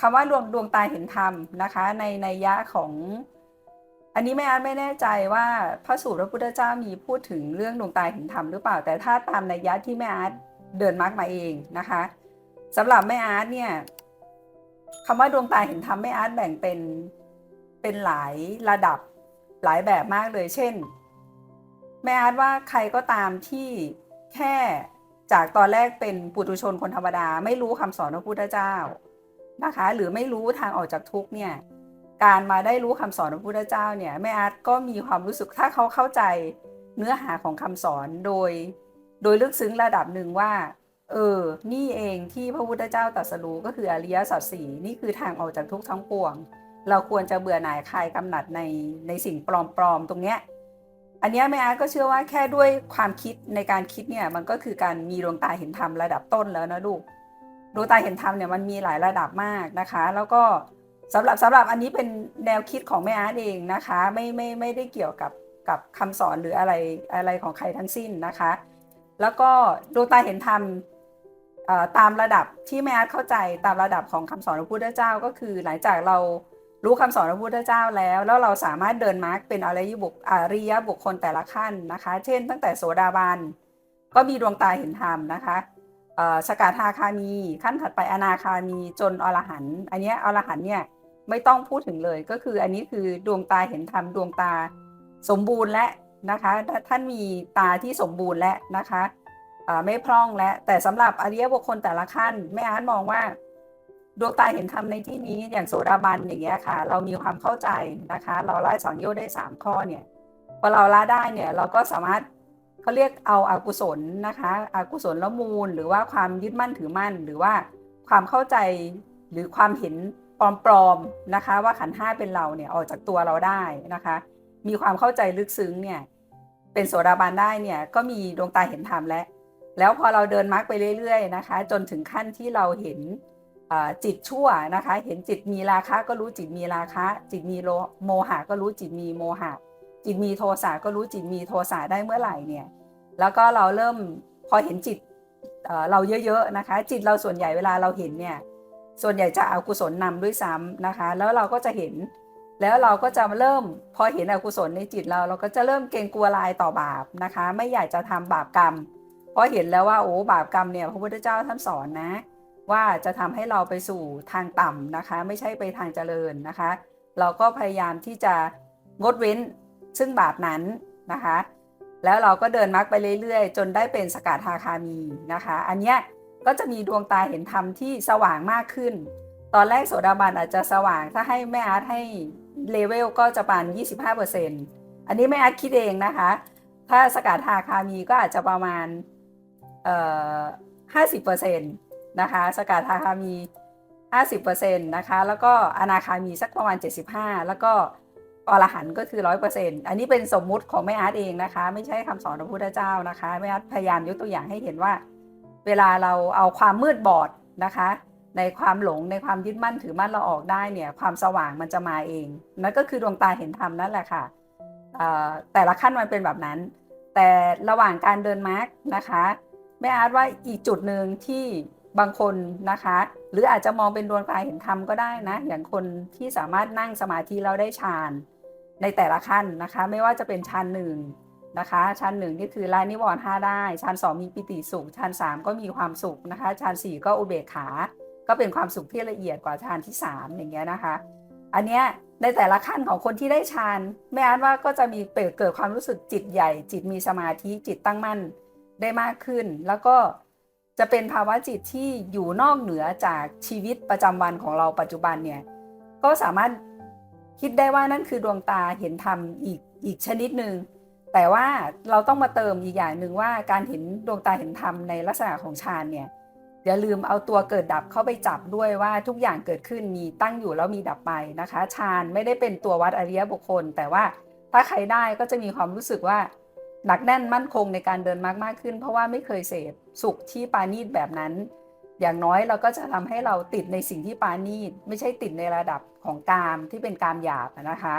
คำว่าดวงดวงตาเห็นธรรมนะคะ ในในยะของ อันนี้แม่อาร์ตไม่แน่ใจว่าพระสูตรพระพุทธเจ้ามีพูดถึงเรื่องดวงตาเห็นธรรมหรือเปล่า แต่ถ้าตามในยะที่แม่อาร์ตเดินมาร์กมาเองนะคะสำหรับแม่อาร์ตเนี่ยคำว่าดวงตาเห็นธรรมแม่อาร์ตแบ่งเป็นเป็นหลายระดับหลายแบบมากเลย เช่น แม่อาร์ตว่าใครก็ตามที่แค่จากตอนแรกเป็นปุถุชนคนธรรมดา ไม่รู้คำสอนพระพุทธเจ้า นะคะ หรือไม่รู้ทางออกจากทุกข์เนี่ยการมาได้รู้คำสอนของพระพุทธเจ้าเนี่ยแม่อาร์ตก็มีความรู้สึกถ้าเขาเข้าใจเนื้อหาของคำสอนโดย โดยลึกซึ้งระดับหนึ่งว่า เออ นี่เองที่พระพุทธเจ้าตรัสรู้ก็คืออริยสัจสี่นี่คือทางออกจากทุกข์ทั้งปวง เราควรจะเบื่อหน่ายคลายกำหนัดในในสิ่งปลอมๆตรงเนี้ยอันนี้แม่อาร์ตก็เชื่อว่าแค่ด้วยความคิดในการคิดเนี่ยมันก็คือการมีดวงตาเห็นธรรมระดับต้นแล้วนะลูก ดวงตาเห็นธรรมเนี่ยมันมีหลายระดับมากนะคะ แล้วก็สำหรับสำหรับอันนี้เป็นแนวคิดของแม่อาร์ตเองนะคะ ไม่ไม่ไม่ได้เกี่ยวกับกับคำสอนหรืออะไรอะไรของใครทั้งสิ้นนะคะ แล้วก็ดวงตาเห็นธรรมตามระดับที่แม่อาร์ตเข้าใจตามระดับของคำสอนพระพุทธเจ้าก็คือ หลังจากเรารู้คำสอนพระพุทธเจ้าแล้ว แล้วเราสามารถเดินมาร์กเป็นอริยบุคอริยบุคคลแต่ละขั้นนะคะ เช่น ตั้งแต่โสดาบันก็มีดวงตาเห็นธรรมนะคะ สกทาคามี ขั้นถัดไปอนาคามีจนอรหันต์อันนี้อรหันต์เนี่ยไม่ต้องพูดถึงเลยก็คืออันนี้คือดวงตาเห็นธรรมดวงตาสมบูรณ์และนะคะท่านมีตาที่สมบูรณ์และนะคะไม่พร่องและแต่สำหรับอริยบุคคลแต่ละขั้นแม่อาร์ตมองว่า ดวงตาเห็นธรรมในที่นี้อย่างโสดาบันอย่างเงี้ยค่ะ เรามีความเข้าใจนะคะ เราละสังโยชน์ได้สามข้อเนี่ยพอเราละได้เนี่ยเราก็สามารถ เขาเรียกเอาอากุศลนะคะอากุศลละมูล หรือว่าความยึดมั่นถือมั่น หรือว่าความเข้าใจหรือความเห็นปลอมๆนะคะ ว่าขันห้าเป็นเราเนี่ยออกจากตัวเราได้นะคะ มีความเข้าใจลึกซึ้งเนี่ยเป็นโสดาบันได้เนี่ยก็มีดวงตาเห็นธรรมแล้วแล้วพอเราเดินมรรคไปเรื่อยๆนะคะ จนถึงขั้นที่เราเห็นจิตชั่วนะคะ เห็นจิตมีราคะก็รู้จิตมีราคะ จิตมีโลโมหะก็รู้จิตมีโมหะ จิตมีโทสะก็รู้จิตมีโทสะได้เมื่อไหร่เนี่ย แล้วก็เราเริ่มพอเห็นจิตเเราเยอะๆนะคะ จิตเราส่วนใหญ่เวลาเราเห็นเนี่ยส่วนใหญ่จะเอากุศลนำด้วยซ้ำนะคะ แล้วเราก็จะเห็น แล้วเราก็จะเริ่มพอเห็นอกุศลในจิตเรา เราก็จะเริ่มเกรงกลัวลายต่อบาปนะคะ ไม่อยากจะทำบาปกรรม เพราะเห็นแล้วว่าโอ้บาปกรรมเนี่ยพระพุทธเจ้าท่านสอนนะ ว่าจะทำให้เราไปสู่ทางต่ำนะคะ ไม่ใช่ไปทางเจริญนะคะ เราก็พยายามที่จะงดเว้นซึ่งบาปนั้นนะคะ แล้วเราก็เดินมรรคไปเรื่อยๆ จนได้เป็นสกทาคามีนะคะ อันเนี้ยก็จะมีดวงตาเห็นธรรมที่สว่างมากขึ้น ตอนแรกโสดาบันอาจจะสว่างถ้าให้แม่อาร์ตให้เลเวลก็จะประมาณ25%อันนี้แม่อาร์ตคิดเองนะคะ ถ้าสกทาคามีก็อาจจะประมาณเอ่อ50%นะคะ สกทาคามี 50%นะคะ แล้วก็อนาคามีสักประมาณ 75 แล้วก็ อรหันต์ก็คือ100%อันนี้เป็นสมมุติของแม่อาร์ตเองนะคะ ไม่ใช่คำสอนของพระพุทธเจ้านะคะแม่อาร์ตพยายามยกตัวอย่างให้เห็นว่า เวลาเราเอาความมืดบอดนะคะ ในความหลงในความยึดมั่นถือมั่นเราออกได้เนี่ยความสว่างมันจะมาเองนั่นก็คือดวงตาเห็นธรรมนั่นแหละค่ะแต่ละขั้นมันเป็นแบบนั้น แต่ระหว่างการเดินมาร์กนะคะแม่อาร์ตว่าอีกจุดหนึ่งที่บางคนนะคะ หรืออาจจะมองเป็นดวงตาเห็นธรรมก็ได้นะ อย่างคนที่สามารถนั่งสมาธิแล้วได้ฌาน ในแต่ละขั้นนะคะ ไม่ว่าจะเป็นฌานหนึ่งนะคะฌานหนึ่งนี่คือลานิวรณ์ห้าได้ฌานสองมีปิติสุขฌานสามก็มีความสุขนะคะฌานสี่ก็อุเบกขา ก็เป็นความสุขที่ละเอียดกว่าฌานที่สามอย่างเงี้ยนะคะ อันเนี้ยในแต่ละขั้นของคนที่ได้ฌานแม่อาร์ตว่าก็จะมีเกิดเกิดความรู้สึกจิตใหญ่ จิตมีสมาธิจิตตั้งมั่นได้มากขึ้น แล้วก็จะเป็นภาวะจิตที่อยู่นอกเหนือจากชีวิตประจำวันของเราปัจจุบันเนี่ยก็สามารถ คิดได้ว่านั่นคือดวงตาเห็นธรรมอีกอีกชนิดหนึ่งแต่ว่าเราต้องมาเติมอีกอย่างหนึ่งว่าการเห็นดวงตาเห็นธรรมในลักษณะของฌานเนี่ยอย่าลืมเอาตัวเกิดดับเข้าไปจับด้วยว่าทุกอย่างเกิดขึ้นมีตั้งอยู่แล้วมีดับไปนะคะฌานไม่ได้เป็นตัววัดอริยบุคคล แต่ว่าถ้าใครได้ก็จะมีความรู้สึกว่าหนักแน่นมั่นคงในการเดินมากมากขึ้น เพราะว่าไม่เคยเสพสุขที่ปานีตแบบนั้น อย่างน้อยเราก็จะทำให้เราติดในสิ่งที่ปานีตไม่ใช่ติดในระดับของกามที่เป็นกามหยาบนะคะ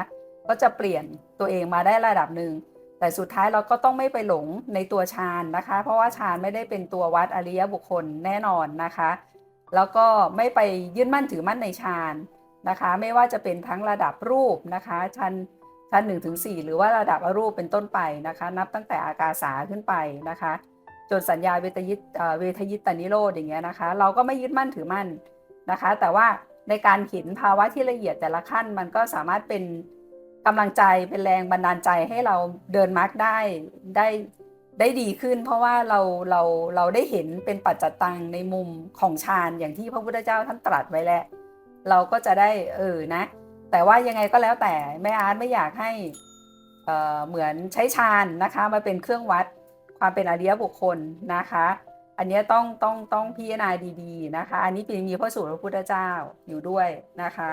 ก็จะเปลี่ยนตัวเองมาได้ระดับหนึ่งแต่สุดท้ายเราก็ต้องไม่ไปหลงในตัวฌานนะคะ เพราะว่าฌานไม่ได้เป็นตัววัดอริยบุคคลแน่นอนนะคะ แล้วก็ไม่ไปยึดมั่นถือมั่นในฌานนะคะ ไม่ว่าจะเป็นทั้งระดับรูปนะคะชั้นชั้น1ถึง4หรือว่าระดับอรูปเป็นต้นไปนะคะ นับตั้งแต่อากาสาขึ้นไปนะคะ จนสัญญาเวทยิตเวทยิตตานิโรธอย่างเงี้ยนะคะ เราก็ไม่ยึดมั่นถือมั่นนะคะ แต่ว่าในการเห็นภาวะที่ละเอียดแต่ละขั้นมันก็สามารถเป็นกำลังใจเป็นแรงบันดาลใจให้เราเดินมาร์กได้ได้ได้ดีขึ้น เพราะว่าเราเราเราได้เห็นเป็นปัจจตังในมุมของฌานอย่างที่พระพุทธเจ้าท่านตรัสไว้แล้วเราก็จะได้เออนะ แต่ว่ายังไงก็แล้วแต่แม่อาร์ตไม่อยากให้เหมือนใช้ฌานนะคะมาเป็นเครื่องวัด ความเป็นอริยบุคคลนะคะ อันนี้ต้องต้องต้องพิจารณาดีๆนะคะ อันนี้เป็นมีพระสูตรพระพุทธเจ้าอยู่ด้วยนะคะ